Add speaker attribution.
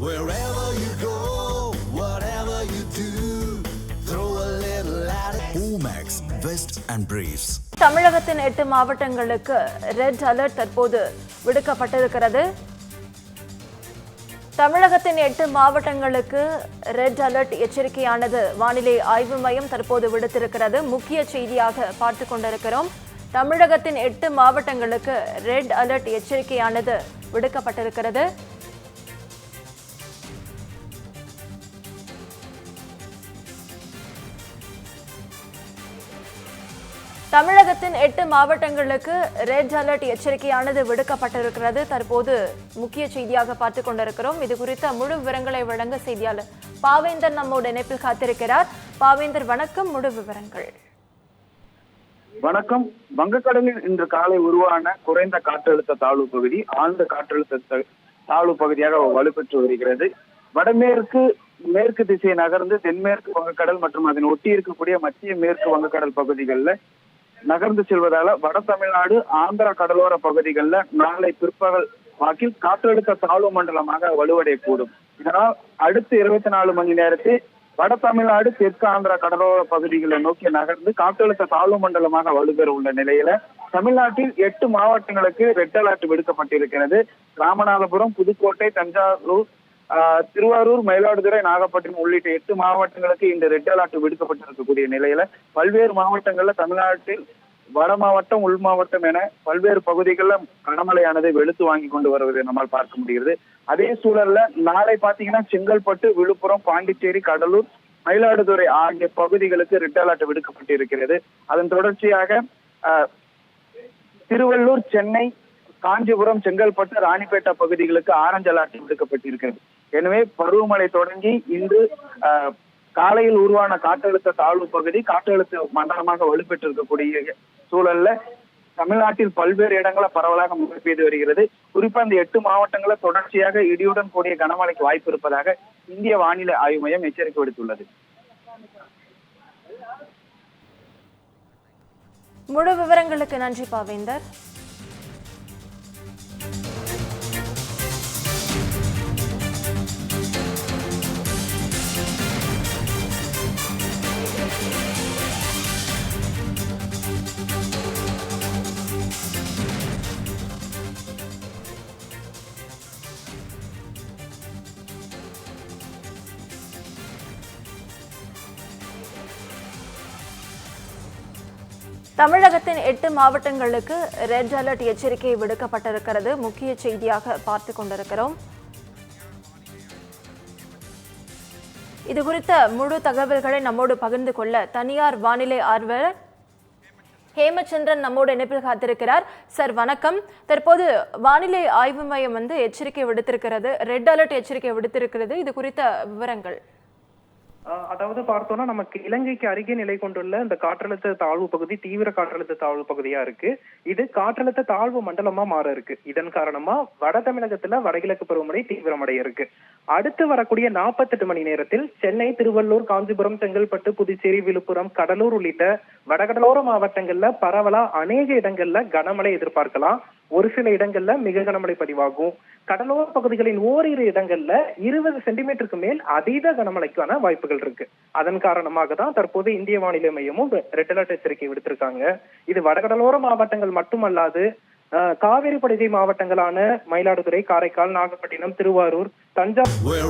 Speaker 1: Wherever you go, whatever you do, throw a little at it. Omax, Vest and Briefs.
Speaker 2: தமிழகத்தின் எட்டு மாவட்டங்களுக்கு red alert தற்போது விடுக்கப்பட்டிருக்கிறது தமிழகத்தின் எட்டு மாவட்டங்களுக்கு ரெட் அலர்ட் எச்சரிக்கையானது வானிலை ஆய்வு மையம் தற்போது விடுத்திருக்கிறது முக்கிய செய்தியாக பார்த்து கொண்டிருக்கிறோம் தமிழகத்தின் எட்டு மாவட்டங்களுக்கு ரெட் அலர்ட் எச்சரிக்கையானது விடுக்கப்பட்டிருக்கிறது தமிழகத்தின் எட்டு மாவட்டங்களுக்கு ரெட் அலர்ட் எச்சரிக்கையானது விடுக்கப்பட்டிருக்கிறது. தற்போது முக்கிய செய்தியாக பார்த்து கொண்டிருக்கிறோம். இது குறித்த முழு விவரங்களை வழங்க செய்தியாளர் பாவேந்தர் நம்மோடு இணைப்பில் காத்திருக்கிறார். பாவேந்தர் வணக்கம். முழு விவரங்கள்.
Speaker 3: வணக்கம். வங்கக்கடலில் இன்று காலை உருவான குறைந்த காற்றழுத்த தாழ்வு பகுதி ஆழ்ந்த காற்றழுத்த தாழ்வு பகுதியாக வலுப்பெற்று வருகிறது. வடமேற்கு மேற்கு திசை நகர்ந்து தென்மேற்கு வங்கக்கடல் மற்றும் அதன் ஒட்டி இருக்கக்கூடிய மத்திய மேற்கு வங்கக்கடல் பகுதிகளில் நகர்ந்து செல்வதால வட தமிழ்நாடு ஆந்திர கடலோர பகுதிகளில் நாளை பிற்பகல் வாக்கில் காற்றழுத்த தாழ்வு மண்டலமாக வலுவடையக்கூடும். இதனால் அடுத்த இருபத்தி நாலு மணி நேரத்தில் வட தமிழ்நாடு தெற்கு ஆந்திரா கடலோர பகுதிகளை நோக்கி நகர்ந்து காற்றழுத்த தாழ்வு மண்டலமாக வலுப்பெற உள்ள நிலையில தமிழ்நாட்டில் எட்டு மாவட்டங்களுக்கு ரெட் அலர்ட் விடுக்கப்பட்டிருக்கிறது. ராமநாதபுரம் புதுக்கோட்டை தஞ்சாவூர் திருவாரூர் மயிலாடுதுறை நாகப்பட்டினம் உள்ளிட்ட எட்டு மாவட்டங்களுக்கு இந்த ரெட் அலர்ட் விடுக்கப்பட்டிருக்கக்கூடிய நிலையில பல்வேறு மாவட்டங்கள்ல தமிழ்நாட்டில் வட மாவட்டம் உள் மாவட்டம் என பல்வேறு பகுதிகளில் கனமழையானது வெளுத்து வாங்கி கொண்டு வருவதை நம்மால் பார்க்க முடிகிறது. அதே சூழல்ல நாளை பாத்தீங்கன்னா செங்கல்பட்டு விழுப்புரம் பாண்டிச்சேரி கடலூர் மயிலாடுதுறை ஆகிய பகுதிகளுக்கு ரெட் அலர்ட் விடுக்கப்பட்டிருக்கிறது. அதன் தொடர்ச்சியாக திருவள்ளூர் சென்னை காஞ்சிபுரம் செங்கல்பட்டு ராணிப்பேட்டை பகுதிகளுக்கு ஆரஞ்சு அலர்ட் விடுக்கப்பட்டிருக்கிறது. எனவே பருவமழை தொடங்கி இன்று ஆஹ், காலையில் உருவான காற்றழுத்த தாழ்வு பகுதி காற்றழுத்த மண்டலமாக வலுப்பெற்றிருக்கக்கூடிய சூழல்ல தமிழ்நாட்டில் பல்வேறு இடங்களை பரவலாக மழை பெய்து வருகிறது. குறிப்பா இந்த எட்டு மாவட்டங்கள தொடர்ச்சியாக இடியுடன் கூடிய கனமழைக்கு வாய்ப்பு இருப்பதாக இந்திய வானிலை ஆய்வு மையம் எச்சரிக்கை விடுத்துள்ளது.
Speaker 2: முழு விவரங்களுக்கு நன்றி பாவேந்தர். தமிழகத்தின் எட்டு மாவட்டங்களுக்கு ரெட் அலர்ட் எச்சரிக்கை விடுக்கப்பட்டிருக்கிறது. முக்கிய செய்தியாக பார்த்து கொண்டிருக்கிறோம். இது குறித்த முழு தகவல்களை நம்மோடு பகிர்ந்து கொள்ள தனியார் வானிலை ஆர்வலர் ஹேமச்சந்திரன் நம்மோடு இணைப்பில் காத்திருக்கிறார். சார் வணக்கம். தற்போது வானிலை ஆய்வு மையம் வந்து எச்சரிக்கை விடுத்திருக்கிறது. ரெட் அலர்ட் எச்சரிக்கை விடுத்திருக்கிறது. இது குறித்த விவரங்கள்.
Speaker 4: அதாவது பார்த்தோம்னா நமக்கு இலங்கைக்கு அருகே நிலை கொண்டுள்ள இந்த காற்றழுத்த தாழ்வு பகுதி தீவிர காற்றழுத்த தாழ்வு பகுதியா இருக்கு. இது காற்றழுத்த தாழ்வு மண்டலமா மாற இருக்கு. இதன் காரணமா வட தமிழகத்துல வடகிழக்கு பருவமழை தீவிரமடைய இருக்கு. அடுத்து வரக்கூடிய 48 மணி நேரத்தில் சென்னை திருவள்ளூர் காஞ்சிபுரம் செங்கல்பட்டு புதுச்சேரி விழுப்புரம் கடலூர் உள்ளிட்ட வடகடலோர மாவட்டங்கள்ல பரவலா அநேக இடங்கள்ல கனமழை எதிர்பார்க்கலாம். ஒரு சில இடங்கள்ல மிக கனமழை பதிவாகும். கடலோர பகுதிகளின் ஓரிரு இடங்கள்ல இருபது சென்டிமீட்டருக்கு மேல் அதீத கனமழைக்கான வாய்ப்புகள் இருக்கு. அதன் காரணமாக தான் தற்போது இந்திய வானிலை மையமும் ரெட் அலர்ட் எச்சரிக்கை விடுத்திருக்காங்க. இது வடகடலோர மாவட்டங்கள் மட்டுமல்லாது காவிரி படுகை மாவட்டங்களான மயிலாடுதுறை காரைக்கால் நாகப்பட்டினம் திருவாரூர் தஞ்சாவூர்